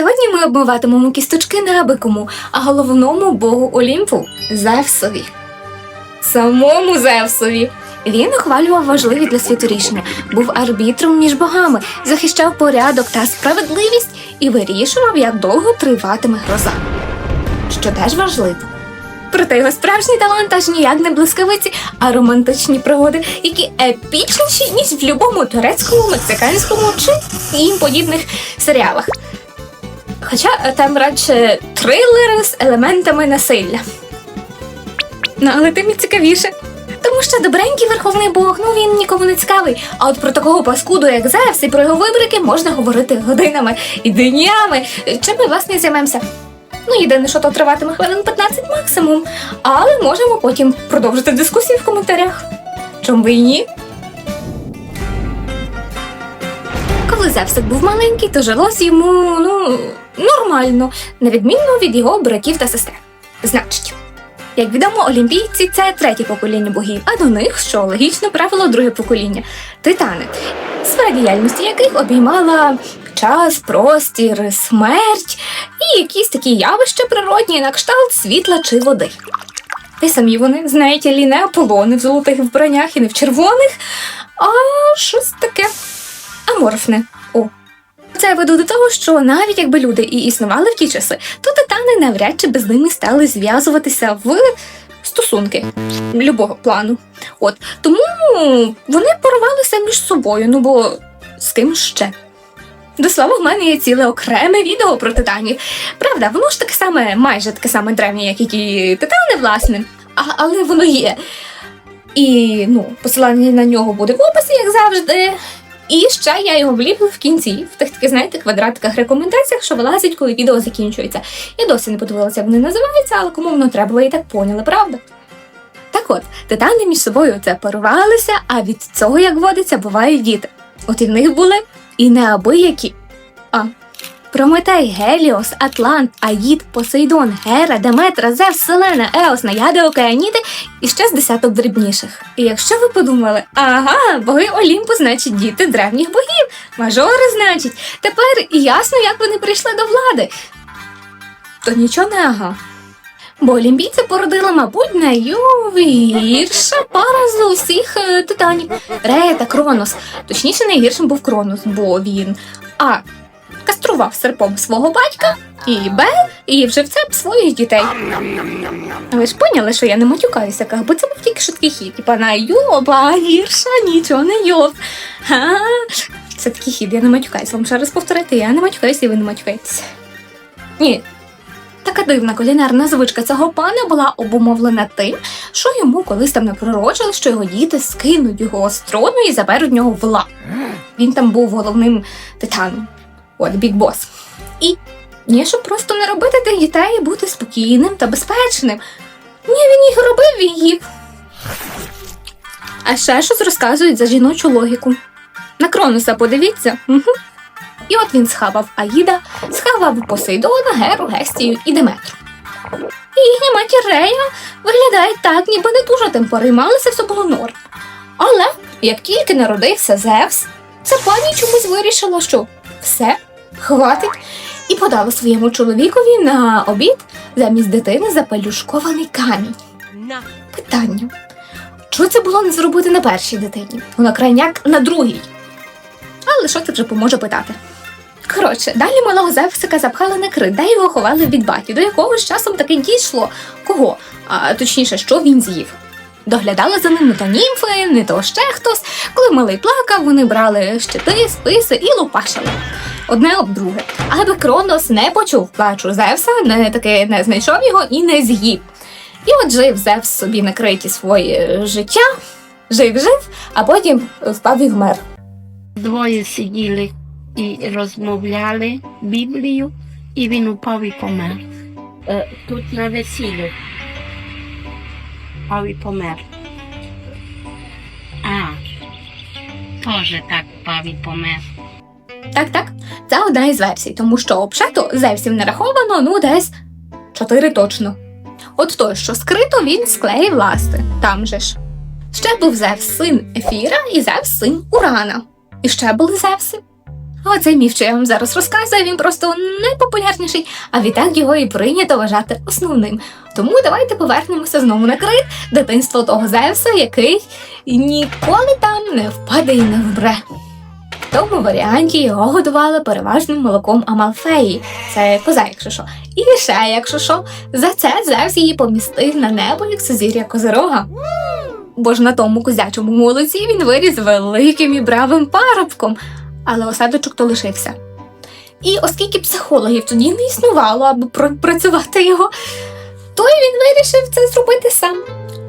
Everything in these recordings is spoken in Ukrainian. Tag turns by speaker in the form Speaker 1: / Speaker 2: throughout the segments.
Speaker 1: Сьогодні ми обмиватимемо кісточки не аби а головному богу Олімпу Зевсові. Самому Зевсові. Він ухвалював важливі для світу рішення, був арбітром між богами, захищав порядок та справедливість і вирішував, як довго триватиме гроза. Що теж важливо. Проте його справжній талант аж ніяк не блискавиці, а романтичні пригоди, які епічніші, ніж в будь-якому турецькому, мексиканському чи їм подібних серіалах. Хоча е, там радше трилери з елементами насилля. Ну, але тим і цікавіше. Тому що добренький верховний бог, ну він нікому не цікавий. А от про такого паскуду, як Зевс, і про його вибрики можна говорити годинами і днями. Чим ми власне займемося? Ну, єдине, що то триватиме хвилин 15 максимум, але можемо потім продовжити дискусію в коментарях. Чому ви і ні? Коли Зевсик був маленький, то жилось йому ну нормально, на відмінно від його братів та сестер. Значить, як відомо, олімпійці це третє покоління богів, а до них, що логічно, правило друге покоління титани, сфера діяльності яких обіймала час, простір, смерть і якісь такі явища природні на кшталт світла чи води. Та самі вони, знаєте, лі не Аполлони в золотих вбраннях і не в червоних, а щось таке аморфне. Це я веду до того, що навіть якби люди і існували в ті часи, то титани навряд чи без ними стали зв'язуватися в стосунки любого плану. От тому вони порвалися між собою, ну бо з ким ще. До слова, в мене є ціле окреме відео про титанів. Правда, воно ж таке саме, майже таке саме древнє, як і титани, власне, а, але воно є. І ну, посилання на нього буде в описі, як завжди. І ще я його вліплю в кінці, в тих таких, знаєте, квадратиках рекомендаціях, що вилазять, коли відео закінчується. Я досі не подивилася, як вони називаються, але кому воно треба, ви і так поняли, правда? Так от, титани між собою це порвалися, а від цього, як водиться, бувають діти. От і в них були і неабиякі. А. Прометей, Геліос, Атлант, Аїд, Посейдон, Гера, Деметра, Зевс, Селена, Еос, Наяди, Океаніти і ще з десяток дрібніших. І якщо ви подумали, ага, боги Олімпу, значить діти древніх богів, мажори, значить, тепер ясно, як вони прийшли до влади. То нічого не ага. Бо олімпійці породили, мабуть, найгірша пара з усіх е, титанів. Рея та Кронос. Точніше, найгіршим був Кронос, бо він А. Кастрував серпом свого батька, і Б. І живцем своїх дітей. Ви ж поняли, що я не матюкаюся, бо це був тільки швидкий хід. Типа на йоба, гірша, нічого не йоб. Це такий хід, я не матюкаюся. Вам ще раз повторити, я не матюкаюся, і ви не матюкаєтеся. Ні, Така дивна кулінарна звичка цього пана була обумовлена тим, що йому колись там напророчили, що його діти скинуть його з трону і заберуть в нього владу. Він там був головним титаном. От бік бос. І ні, щоб просто не робити тих дітей і бути спокійним та безпечним. Ні, він їх робив їв. А ще щось розказують за жіночу логіку. На Кроноса подивіться. Угу. І от він схавав Аїда, схавав Посейдона, Геру, Гестію і Деметру. І їхня матір Рея виглядає так, ніби не дуже тим переймалися, все було норм. Але як тільки народився Зевс, ця пані чомусь вирішила, що все, хватить, і подала своєму чоловікові на обід замість дитини запелюшкований камінь. Питання. Чого це було не зробити на першій дитині? Вона крайняк на другій. Але що це вже поможе питати? Коротше, далі малого Зевсика запхали на крит, де його ховали від баті, до якого з часом таки дійшло кого, а точніше, що він з'їв. Доглядали за ним не то німфи, не то ще хтось. Коли малий плакав, вони брали щити, списи і лупашили. Одне об друге. Аби Кронос не почув плачу Зевса, не таки не знайшов його і не з'їв. І от жив Зевс собі на криті своє життя, жив-жив, а потім впав і вмер.
Speaker 2: Двоє сиділи і розмовляли Біблію, і він упав і помер. Е, Тут на весіллі. Впав і помер. А, теж так впав і помер.
Speaker 1: Так, так, це одна із версій, тому що обшето Зевсів не раховано, ну десь чотири точно. От той, що скрито, він склеїв ласти, там же ж. Ще був Зевс син Ефіра і Зевс син Урана. І ще були Зевси. А оцей міф, що я вам зараз розказую, він просто найпопулярніший, а відтак його і прийнято вважати основним. Тому давайте повернемося знову на крит дитинство того Зевса, який ніколи там не впаде і не вбре. Тому варіанті його годували переважним молоком Амалфеї, це коза, якщо що. І ще, якщо що, за це Зевс її помістив на небо, як сузір'я козирога. Бо ж на тому козячому молоці він виріс великим і бравим парубком, але осадочок то лишився. І оскільки психологів тоді не існувало, аби пропрацювати його, то й він вирішив це зробити сам,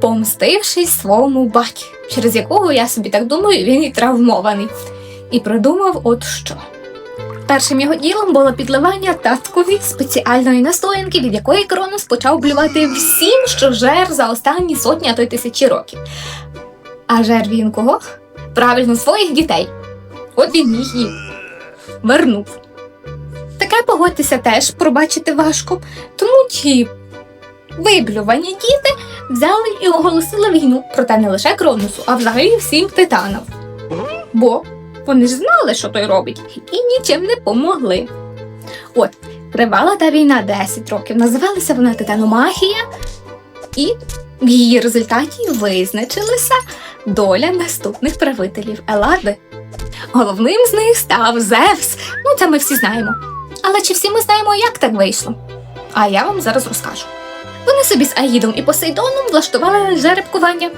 Speaker 1: помстившись своєму баті, через якого, я собі так думаю, він і травмований. І придумав от що. Першим його ділом було підливання таткові спеціальної настоянки, від якої Кронос почав блювати всім, що жер за останні сотні, а то й тисячі років. А жер він кого? Правильно, своїх дітей. От він їх і вернув. Таке погодьтеся теж пробачити важко, тому ті виблювані діти взяли і оголосили війну, проте не лише Кроносу, а взагалі всім титанам. Бо вони ж знали, що той робить, і нічим не помогли. От, тривала та війна 10 років, називалася вона Титаномахія, і в її результаті визначилася доля наступних правителів Елади. Головним з них став Зевс. Ну, це ми всі знаємо. Але чи всі ми знаємо, як так вийшло? А я вам зараз розкажу. Вони собі з Аїдом і Посейдоном влаштували жеребкування,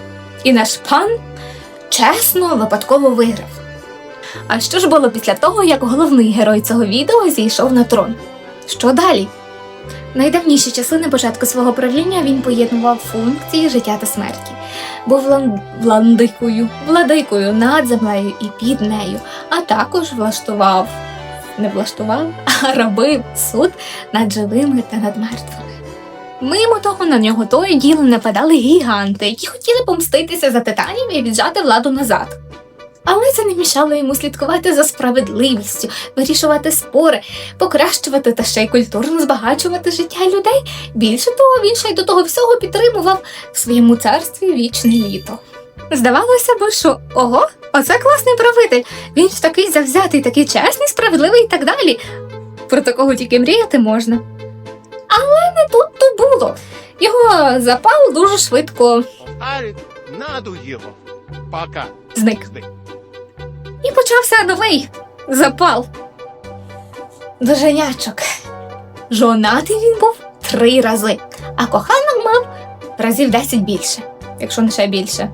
Speaker 1: і наш пан чесно випадково виграв. А що ж було після того, як головний герой цього відео зійшов на трон? Що далі? Найдавніші часи на початку свого правління він поєднував функції життя та смерті, був владикою, владикою над землею і під нею, а також влаштував, не влаштував, а робив суд над живими та над мертвими. Мимо того на нього то і діло нападали гіганти, які хотіли помститися за титанів і віджати владу назад. Але це не мішало йому слідкувати за справедливістю, вирішувати спори, покращувати та ще й культурно збагачувати життя людей. Більше того, він ще й до того всього підтримував в своєму царстві вічне літо. Здавалося б, що ого, оце класний правитель. Він ж такий завзятий, такий чесний, справедливий і так далі. Про такого тільки мріяти можна. Але не тут то було. Його запал дуже швидко
Speaker 3: Арит, надо его. Пока.
Speaker 1: зник.
Speaker 3: Зник.
Speaker 1: І почався новий запал. До женячок. Жонатий він був три рази, а коханок мав разів десять більше, якщо не ще більше.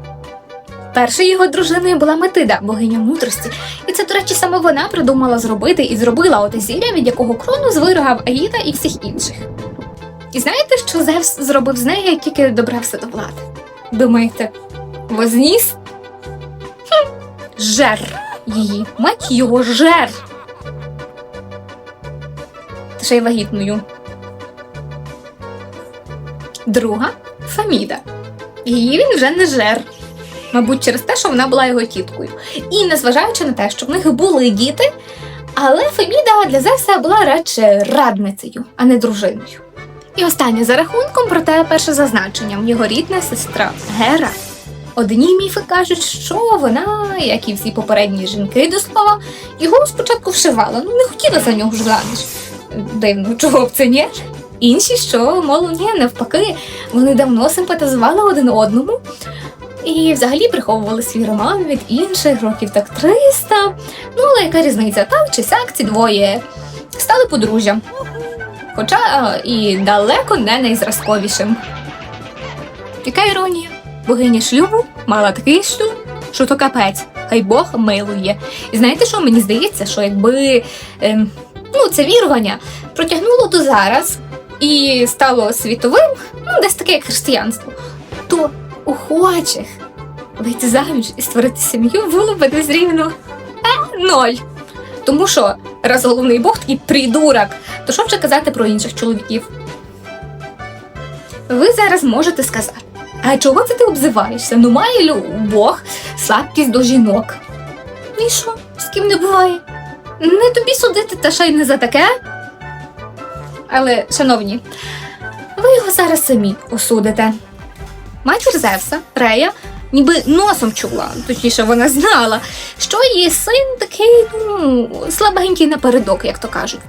Speaker 1: Першою його дружиною була Метида, богиня мудрості, і це, до речі, саме вона придумала зробити і зробила оте зілля, від якого Кронос вирогав Аїда і всіх інших. І знаєте, що Зевс зробив з нею, як тільки добрався до влади? Думаєте, возніс? Хм, жер її, мать його жер. Та ще й вагітною. Друга Фаміда. Її він вже не жер. Мабуть, через те, що вона була його тіткою. І незважаючи на те, що в них були діти, але Феміда для Зевса була радше радницею, а не дружиною. І останнє за рахунком, проте перше зазначенням його рідна сестра Гера. Одні міфи кажуть, що вона, як і всі попередні жінки до слова, його спочатку вшивала, ну не хотіла за нього ж заміж. Дивно, чого б це ні? Інші, що, мол, ні, навпаки, вони давно симпатизували один одному і взагалі приховували свій роман від інших років так 300. Ну, але яка різниця? Так чи сяк ці двоє стали подружжям. Хоча і далеко не найзразковішим. Яка іронія? Богиня шлюбу мала такий шлюб, що то капець, хай Бог милує. І знаєте що, мені здається, що якби ем, ну, це вірування протягнуло до зараз і стало світовим, ну, десь таке як християнство, то охочих вийти заміж і створити сім'ю було би незрівно е, ноль. Тому що раз головний Бог такий придурок, то що вже казати про інших чоловіків? Ви зараз можете сказати, а чого це ти обзиваєшся? Ну має Бог слабкість до жінок. Ну І що, з ким не буває? Не тобі судити, та ще й не за таке. Але, шановні, ви його зараз самі осудите. Матір Зевса, Рея, ніби носом чула, точніше, вона знала, що її син такий ну, слабенький напередок, як то кажуть.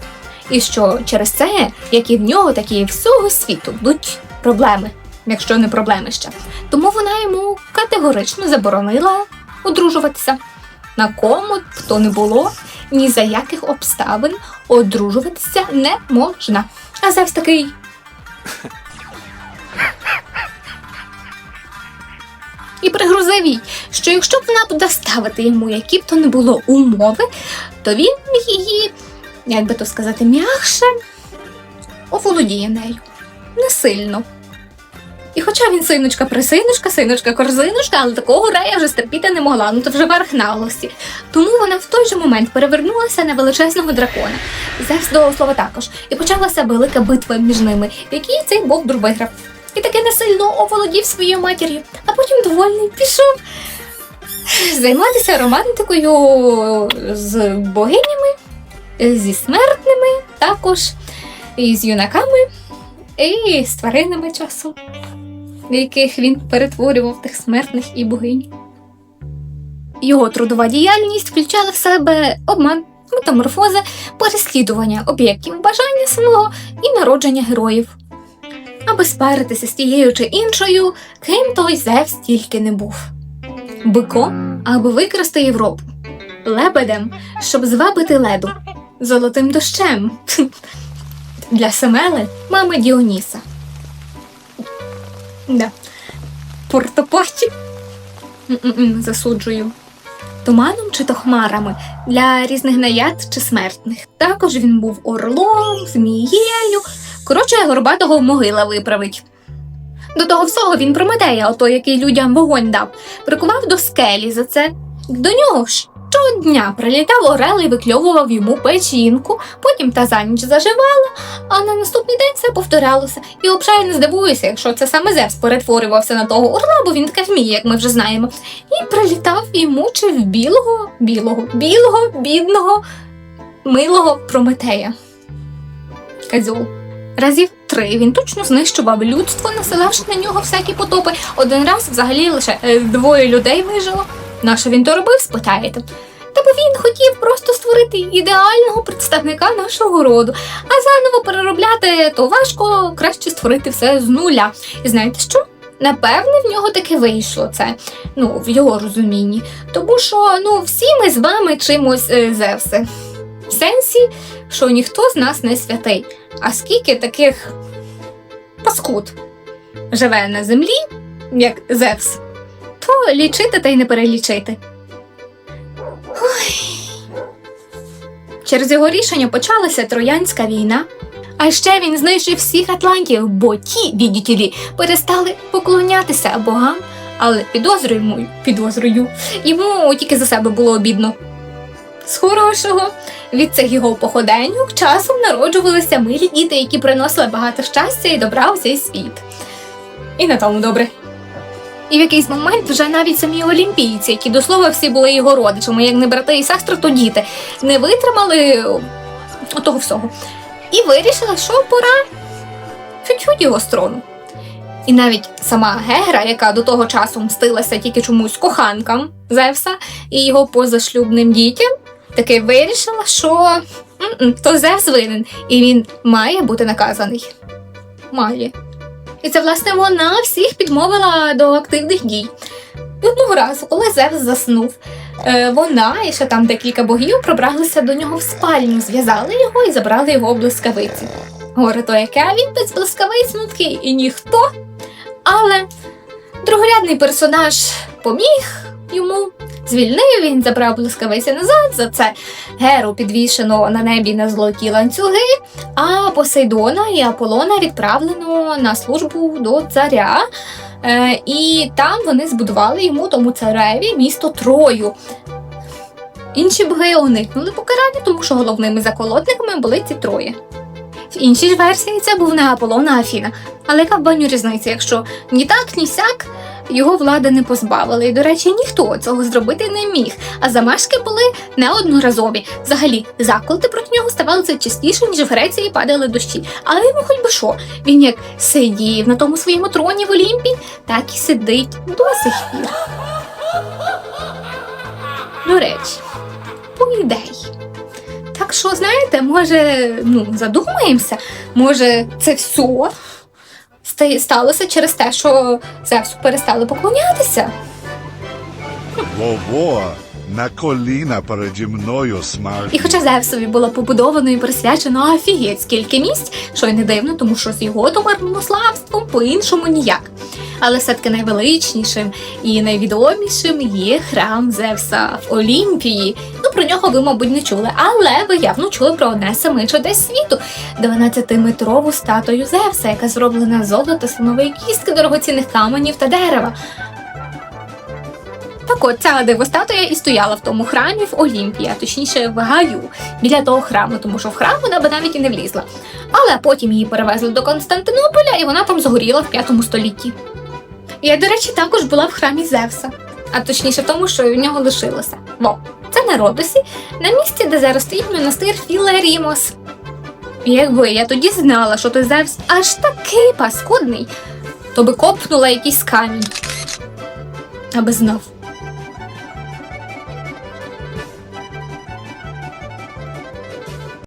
Speaker 1: І що через це, як і в нього, так і всього світу будуть проблеми, якщо не проблеми ще. Тому вона йому категорично заборонила одружуватися. На кому б то не було, ні за яких обставин одружуватися не можна. А Зевс такий. І пригрозив їй, що якщо б вона буде ставити йому які б то не було умови, то він її, як би то сказати, м'якше оволодіє нею. Не сильно. І хоча він синочка присиночка, синочка корзиночка, але такого рея вже стерпіти не могла, ну то вже верх наглості. Тому вона в той же момент перевернулася на величезного дракона. Зевс до слова також. І почалася велика битва між ними, в якій цей бовдур виграв. І таки не сильно оволодів своєю матір'ю, а потім довольний пішов займатися романтикою з богинями, зі смертними, також і з юнаками, і з тваринами часом, в яких він перетворював тих смертних і богинь. Його трудова діяльність включала в себе обман, метаморфози, переслідування об'єктів бажання свого і народження героїв. Аби спаритися з тією чи іншою, ким той Зевс тільки не був. Биком, аби викрасти Європу, лебедем, щоб звабити леду, золотим дощем для Семели, мами Діоніса. Да. Портопаті. Засуджую. Туманом чи то хмарами для різних наяд чи смертних. Також він був орлом, змією. Коротше, горбатого могила виправить. До того всього він Прометея, ото який людям вогонь дав, прикував до скелі за це. До нього щодня прилітав орел і викльовував йому печінку, потім та за ніч заживала, а на наступний день все повторялося. І взагалі не здивуюся, якщо це саме Зевс перетворювався на того орла, бо він таке вміє, як ми вже знаємо. І прилітав і мучив білого, білого, білого, бідного, милого Прометея. Козьол. Разів три він точно знищував людство, насилавши на нього всякі потопи. Один раз взагалі лише е, двоє людей вижило. Нащо він то робив, спитаєте? Та бо він хотів просто створити ідеального представника нашого роду, а заново переробляти то важко краще створити все з нуля. І знаєте що? Напевне, в нього таки вийшло це, ну, в його розумінні. Тому що ну, всі ми з вами чимось е, Зевси. В сенсі, що ніхто з нас не святий. А скільки таких паскуд живе на землі, як Зевс, то лічити та й не перелічити. Ой. Через його рішення почалася Троянська війна. А ще він знищив всіх атлантів, бо ті, віддіті перестали поклонятися богам, але підозрюємо, підозрюю, йому тільки за себе було обідно. З хорошого від цих його походеньок часом народжувалися милі діти, які приносили багато щастя і добра у цей світ. І на тому добре. І в якийсь момент вже навіть самі олімпійці, які до слова всі були його родичами, як не брати і сестри, то діти, не витримали того всього. І вирішили, що пора чуть-чуть його з трону. І навіть сама Гера, яка до того часу мстилася тільки чомусь коханкам Зевса і його позашлюбним дітям, таки вирішила, що то Зевс винен, і він має бути наказаний. Має. І це, власне, вона всіх підмовила до активних дій. Одного разу, коли Зевс заснув, е, вона і ще там декілька богів пробралися до нього в спальню, зв'язали його і забрали його в блискавиці. Горе то яке, а він без блискавиць ну і ніхто. Але другорядний персонаж поміг йому, звільнив він, забрав блискавиці назад. За це Геру підвішено на небі на золоті ланцюги, а Посейдона і Аполлона відправлено на службу до царя. Е, і там вони збудували йому тому цареві місто Трою. Інші боги уникнули покарання, тому що головними заколотниками були ці троє. В іншій ж версії це був не Аполлон, а Афіна. Але яка в баню різниця, якщо ні так, ні сяк його влада не позбавила. І, до речі, ніхто цього зробити не міг. А замашки були неодноразові. Взагалі, заколоти проти нього ставалися частіше, ніж в Греції падали дощі. Але йому хоч би що, він як сидів на тому своєму троні в Олімпі, так і сидить до сих пір. До речі, по ідеї. Так що, знаєте, може, ну, задумаємося, може, це все сталося через те, що Зевсу перестали поклонятися.
Speaker 4: Вово, на коліна переді мною смерть.
Speaker 1: І хоча Зевсові було побудовано і присвячено офігеть скільки місць, що й не дивно, тому що з його то марнославством по-іншому ніяк. Але все-таки найвеличнішим і найвідомішим є храм Зевса в Олімпії. Ну про нього ви, мабуть, не чули, але ви явно чули про одне з семи світу 12-метрову статую Зевса, яка зроблена з золота, слонової кістки, дорогоцінних каменів та дерева. Так от ця дивостатуя і стояла в тому храмі в Олімпії, а точніше в Гаю, біля того храму, тому що в храм вона би навіть і не влізла. Але потім її перевезли до Константинополя, і вона там згоріла в п'ятому столітті. Я, до речі, також була в храмі Зевса, а точніше в тому, що в нього лишилося. Во, це на Родосі, на місці, де зараз стоїть монастир Філерімос. Якби я тоді знала, що той Зевс аж такий паскудний, то би копнула якийсь камінь. Аби знав.